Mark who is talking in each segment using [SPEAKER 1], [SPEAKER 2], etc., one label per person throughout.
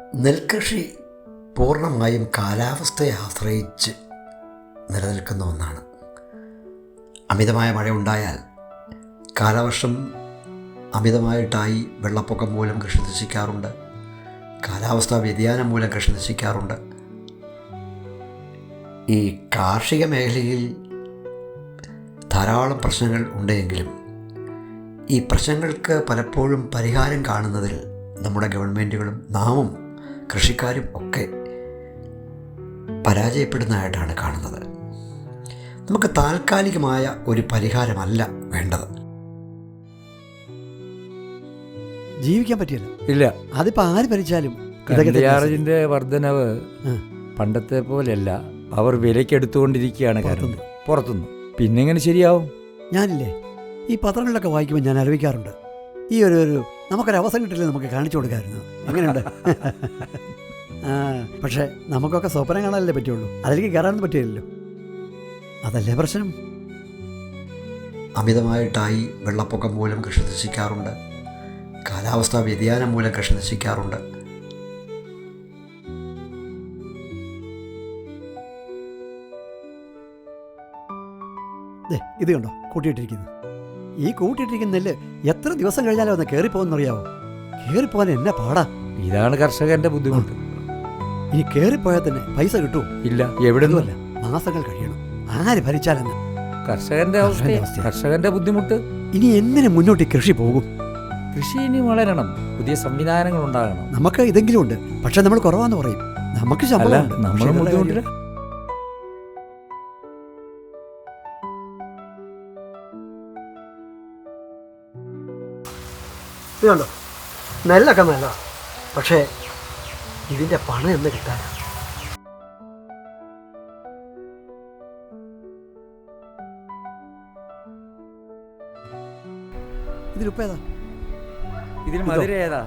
[SPEAKER 1] നെൽകൃഷി പൂർണമായും കാലാവസ്ഥയെ ആശ്രയിച്ച് നിലനിൽക്കുന്ന ഒന്നാണ്. അമിതമായ മഴ ഉണ്ടായാൽ കാലവർഷം അമിതമായിട്ടായി വെള്ളപ്പൊക്കം മൂലം കൃഷി നശിക്കാറുണ്ട്. കാലാവസ്ഥാ വ്യതിയാനം മൂലം കൃഷി നശിക്കാറുണ്ട്. ഈ കാർഷിക മേഖലയിൽ ധാരാളം പ്രശ്നങ്ങൾ ഉണ്ടെങ്കിലും ഈ പ്രശ്നങ്ങൾക്ക് പലപ്പോഴും പരിഹാരം കാണുന്നതിൽ നമ്മുടെ ഗവൺമെന്റുകളും നാമും കൃഷിക്കാരും ഒക്കെ പരാജയപ്പെടുന്നതായിട്ടാണ് കാണുന്നത്. നമുക്ക് താൽക്കാലികമായ ഒരു പരിഹാരമല്ല വേണ്ടത്.
[SPEAKER 2] ജീവിക്കാൻ പറ്റില്ല
[SPEAKER 3] ഇല്ല.
[SPEAKER 2] അതിപ്പോ ആര് ഭരിച്ചാലും
[SPEAKER 3] ചാർജിന്റെ വർധനവ്. പണ്ടത്തെ പോലെയല്ല. അവർ വിലക്കെടുത്തുകൊണ്ടിരിക്കുകയാണ് കാരണം
[SPEAKER 2] പുറത്തുനിന്ന്.
[SPEAKER 3] പുറത്തുനിന്ന്. പിന്നെ എങ്ങനെ ശരിയാവും?
[SPEAKER 2] ഞാനില്ലേ ഈ പത്രങ്ങളിലൊക്കെ വായിക്കുമ്പോൾ ഞാൻ ആലോചിക്കാറുണ്ട്. ഈ ഒരു ഒരു നമുക്കൊരു അവസരം കിട്ടില്ലേ നമുക്ക് കാണിച്ചു കൊടുക്കാമായിരുന്നു അങ്ങനെയുണ്ട് പക്ഷേ നമുക്കൊക്കെ സ്വപ്നം കാണാനല്ലേ പറ്റുള്ളൂ. അതിലേക്ക് കയറാനൊന്നും പറ്റില്ലല്ലോ. അതല്ലേ പ്രശ്നം?
[SPEAKER 1] അമിതമായിട്ടായി വെള്ളപ്പൊക്കം മൂലം കൃഷി നശിക്കാറുണ്ട്. കാലാവസ്ഥാ വ്യതിയാനം മൂലം കൃഷി നശിക്കാറുണ്ട്.
[SPEAKER 2] ഇത് കണ്ടോ? കൂട്ടിയിട്ടിരിക്കുന്നു. ഈ കൂട്ടിയിട്ടിരിക്കുന്ന നെല്ല് എത്ര ദിവസം കഴിഞ്ഞാലും ഒന്ന് കയറിപ്പോകുന്നറിയാവോ കയറിപ്പോകാൻ എന്നെ പാടാ?
[SPEAKER 3] ഇതാണ് കർഷകന്റെ ബുദ്ധിമുട്ട്.
[SPEAKER 2] ഇനി കയറിപ്പോയാൽ തന്നെ പൈസ കിട്ടുമോ
[SPEAKER 3] ഇല്ല എവിടെ
[SPEAKER 2] മാസങ്ങൾ കഴിയണം. ആര് ഭരിച്ചാലെന്ന്?
[SPEAKER 3] കർഷകന്റെ അവസ്ഥ
[SPEAKER 2] കർഷകന്റെ
[SPEAKER 3] കർഷകന്റെ ബുദ്ധിമുട്ട്.
[SPEAKER 2] ഇനി എന്തിനു മുന്നോട്ട് ഈ കൃഷി പോകും?
[SPEAKER 3] കൃഷി ഇനി വളരണം. പുതിയ സംവിധാനങ്ങൾ ഉണ്ടാകണം.
[SPEAKER 2] നമുക്ക് ഇതെങ്കിലും ഉണ്ട്. പക്ഷെ നമ്മൾ കുറവാന്ന് പറയും. നമുക്ക്
[SPEAKER 3] അല്ല
[SPEAKER 2] പക്ഷേ
[SPEAKER 3] നമ്മളും ബുദ്ധിമുട്ടില്ല
[SPEAKER 2] ഇത് കണ്ടോ? നെല്ലൊക്കെ നല്ലതാണ് പക്ഷേ ഇതിന്റെ പണം എന്ന് കിട്ടാൻ ഇതിലിപ്പോ ഏതാ
[SPEAKER 3] ഇതിന്
[SPEAKER 2] ഇതോ?
[SPEAKER 3] മധുര ഏതാ?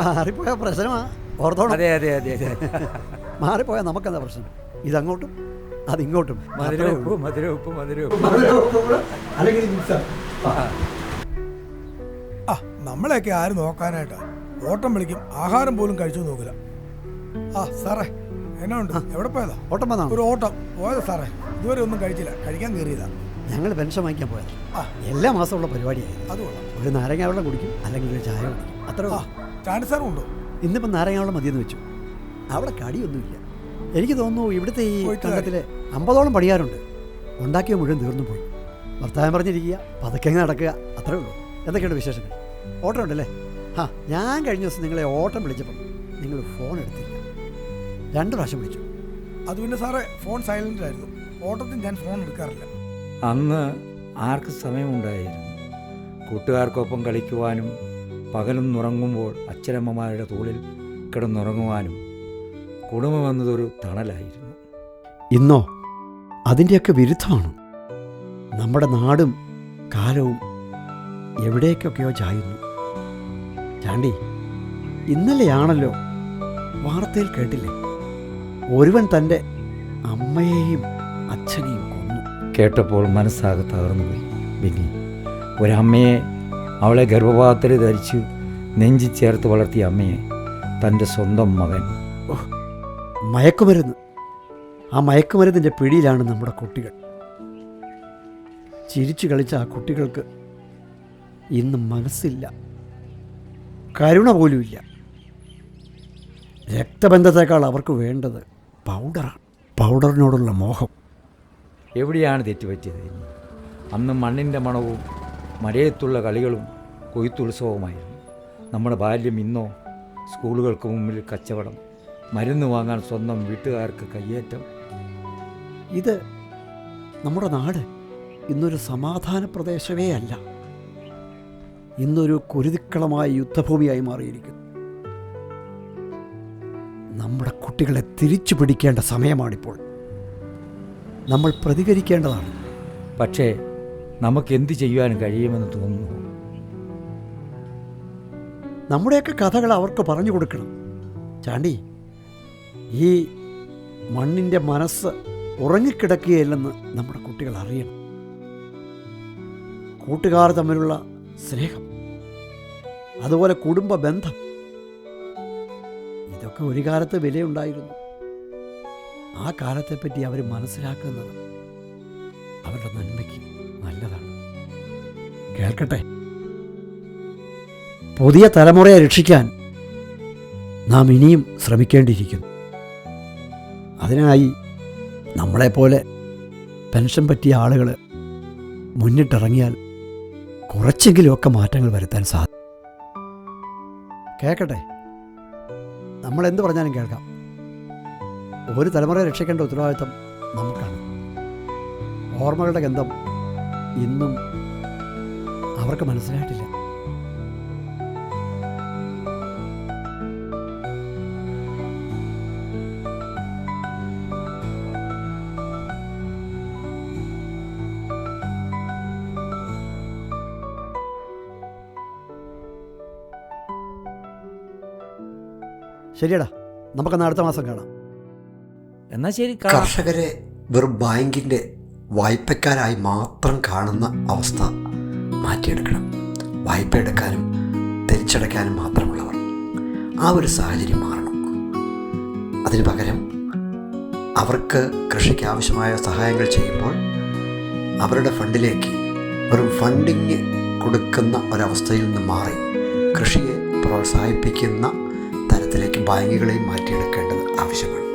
[SPEAKER 2] മാറിപ്പോയ പ്രശ്നമാ. ഓർത്തോണം.
[SPEAKER 3] അതെ അതെ അതെ അതെ.
[SPEAKER 2] മാറിപ്പോയാൽ നമുക്കെന്താ പ്രശ്നം? ഇതങ്ങോട്ടും അതിങ്ങോട്ടും.
[SPEAKER 3] മധുര ഉപ്പ്. മധുര ഉപ്പ് മധുര ഉപ്പ്.
[SPEAKER 2] അല്ലെങ്കിൽ
[SPEAKER 4] നമ്മളെയൊക്കെ ആര് നോക്കാനായിട്ടാ? ഓട്ടം വിളിക്കും. ആഹാരം പോലും കഴിച്ചു നോക്കില്ല. ആ സാറേ എന്നാ ഉണ്ട്? എവിടെ പോയതാ?
[SPEAKER 2] ഓട്ടം വന്നാ
[SPEAKER 4] ഒരു ഓട്ടം. പോയതാ സാറേ. ഇതുവരെ ഒന്നും കഴിച്ചില്ല. കഴിക്കാൻ കയറിയതാ.
[SPEAKER 2] ഞങ്ങൾ പെൻഷൻ വാങ്ങിക്കാൻ പോയത്.
[SPEAKER 4] ആ.
[SPEAKER 2] എല്ലാ മാസമുള്ള പരിപാടിയായിരുന്നു
[SPEAKER 4] അതുകൊള്ളാം
[SPEAKER 2] ഒരു നാരങ്ങ വെള്ളം കുടിക്കും അല്ലെങ്കിൽ ഒരു ചായ കുടിക്കും. അത്ര
[SPEAKER 4] ചാൻസ് സാറും ഉണ്ടോ?
[SPEAKER 2] ഇന്നിപ്പം നാരങ്ങ വെള്ളം മതിയെന്ന് വെച്ചു. അവിടെ കടിയൊന്നുമില്ല. എനിക്ക് തോന്നുന്നു ഇവിടുത്തെ ഈ കണ്ടത്തിലെ അമ്പതോളം പണിയാറുണ്ട് ഉണ്ടാക്കിയ മുഴുവൻ തീർന്നു പോയി. ഭർത്താവ് പറഞ്ഞിരിക്കുക പതുക്കെ നടക്കുക. അത്രേ ഉള്ളൂ. എന്തൊക്കെയുണ്ട് വിശേഷങ്ങൾ? ഓട്ടം ഉണ്ടല്ലേ ആ ഞാൻ കഴിഞ്ഞ ദിവസം നിങ്ങളെ ഓട്ടം വിളിച്ചപ്പോൾ നിങ്ങൾ ഫോൺ എടുത്തില്ല. രണ്ട് പ്രാവശ്യം വിളിച്ചു.
[SPEAKER 4] അത് പിന്നെ സാറേ ഫോൺ സൈലന്റിലായിരുന്നു ഓട്ടത്തിൽ ഞാൻ ഫോൺ എടുക്കാറില്ല.
[SPEAKER 3] അന്ന് ആർക്ക് സമയമുണ്ടായിരുന്നു? കൂട്ടുകാർക്കൊപ്പം കളിക്കുവാനും പകലും നുറങ്ങുമ്പോൾ അച്ഛനമ്മമാരുടെ തോളിൽ കിടന്നുറങ്ങുവാനും കുടുംബമെന്നതൊരു തണലായിരുന്നു.
[SPEAKER 2] ഇന്നോ? അതിന്റെയൊക്കെ വിരുദ്ധമാണ്? നമ്മുടെ നാടും കാലവും എവിടേക്കൊക്കെയോ ചായുന്നു. ചാണ്ടി ഇന്നലെയാണല്ലോ വാർത്തയിൽ കേട്ടില്ലേ? ഒരുവൻ തന്റെ അമ്മയെയും അച്ഛനെയും കൊന്നു.
[SPEAKER 3] കേട്ടപ്പോൾ മനസ്സാകെ തകർന്നുപോയി ബിന്നി ഒരമ്മയെ അവളെ ഗർഭപാത്രത്തിൽ ധരിച്ച് നെഞ്ചി ചേർത്ത് വളർത്തിയ അമ്മയെ തന്റെ സ്വന്തം മകൻ.
[SPEAKER 2] മയക്കുമരുന്ന്. ആ മയക്കുമരുന്നിന്റെ പിടിയിലാണ് നമ്മുടെ കുട്ടികൾ. ചിരിച്ചു കളിച്ച ആ കുട്ടികൾക്ക് ഇന്ന് മനസ്സില്ല. കരുണ പോലുമില്ല. രക്തബന്ധത്തെക്കാൾ അവർക്ക് വേണ്ടത് പൗഡറാണ്. പൗഡറിനോടുള്ള മോഹം.
[SPEAKER 3] എവിടെയാണ് തെറ്റുപറ്റിയത്? ഇന്ന് അന്ന് മണ്ണിന്റെ മണവും മഴയത്തുള്ള കളികളും കൊയ്ത്തുത്സവമായിരുന്നു നമ്മുടെ ബാല്യം ഇന്നോ സ്കൂളുകൾക്ക് മുമ്പിൽ കച്ചവടം മരുന്ന് വാങ്ങാൻ സ്വന്തം വീട്ടുകാർക്ക് കയ്യേറ്റം.
[SPEAKER 2] ഇത് നമ്മുടെ നാട് ഇന്നൊരു സമാധാന പ്രദേശമേ അല്ല. ഇന്നൊരു കുരുതിക്കളമായ യുദ്ധഭൂമിയായി മാറിയിരിക്കുന്നു. നമ്മുടെ കുട്ടികളെ തിരിച്ചു പിടിക്കേണ്ട സമയമാണിപ്പോൾ. നമ്മൾ പ്രതികരിക്കേണ്ടതാണ്.
[SPEAKER 3] പക്ഷേ നമുക്ക് എന്ത് ചെയ്യുവാൻ കഴിയുമെന്ന് തോന്നുന്നു.
[SPEAKER 2] നമ്മുടെയൊക്കെ കഥകൾ അവർക്ക് പറഞ്ഞു കൊടുക്കണം. ചാണ്ടി ഈ മണ്ണിന്റെ മനസ്സ് ഉറങ്ങിക്കിടക്കുകയില്ലെന്ന് നമ്മുടെ കുട്ടികൾ അറിയണം. കൂട്ടുകാർ തമ്മിലുള്ള സ്നേഹം. അതുപോലെ കുടുംബ ബന്ധം ഇതൊക്കെ ഒരു കാലത്ത് വിലയുണ്ടായിരുന്നു. ആ കാലത്തെപ്പറ്റി അവർ മനസ്സിലാക്കുന്നത് അവരുടെ നന്മയ്ക്ക് നല്ലതാണ്. കേൾക്കട്ടെ? പുതിയ തലമുറയെ രക്ഷിക്കാൻ നാം ഇനിയും ശ്രമിക്കേണ്ടിയിരിക്കുന്നു. അതിനായി നമ്മളെപ്പോലെ പെൻഷൻ പറ്റിയ ആളുകൾ മുന്നിട്ടിറങ്ങിയാൽ കുറച്ചെങ്കിലുമൊക്കെ മാറ്റങ്ങൾ വരുത്താൻ സാധിക്കും കേൾക്കട്ടെ നമ്മൾ എന്ത് പറഞ്ഞാലും കേൾക്കാം. ഒരു തലമുറയെ രക്ഷിക്കേണ്ട ഉത്തരവാദിത്തം നമുക്കാണ്. ഓർമ്മകളുടെ ഗന്ധം ഇന്നും അവർക്ക് മനസ്സിലായിട്ടില്ല. ശരിയടാ നമുക്കെന്നാ അടുത്ത മാസം കാണാം.
[SPEAKER 3] എന്നാ ശരി
[SPEAKER 1] കർഷകരെ വെറും ബാങ്കിന്റെ വായ്പക്കാരായി മാത്രം കാണുന്ന അവസ്ഥ മാറ്റിയെടുക്കണം. വായ്പ എടുക്കാനും തിരിച്ചടയ്ക്കാനും മാത്രമുള്ളവർ ആ ഒരു സാഹചര്യം മാറണം. അതിന് പകരം അവർക്ക് കൃഷിക്ക് ആവശ്യമായ സഹായങ്ങൾ ചെയ്യുമ്പോൾ അവരുടെ ഫണ്ടിലേക്ക് വെറും ഫണ്ടിങ് കൊടുക്കുന്ന ഒരവസ്ഥയിൽ നിന്ന് മാറി കൃഷിയെ പ്രോത്സാഹിപ്പിക്കുന്ന തരത്തിലേക്ക് ബാങ്കുകളെയും മാറ്റിയെടുക്കേണ്ടത് ആവശ്യമാണ്.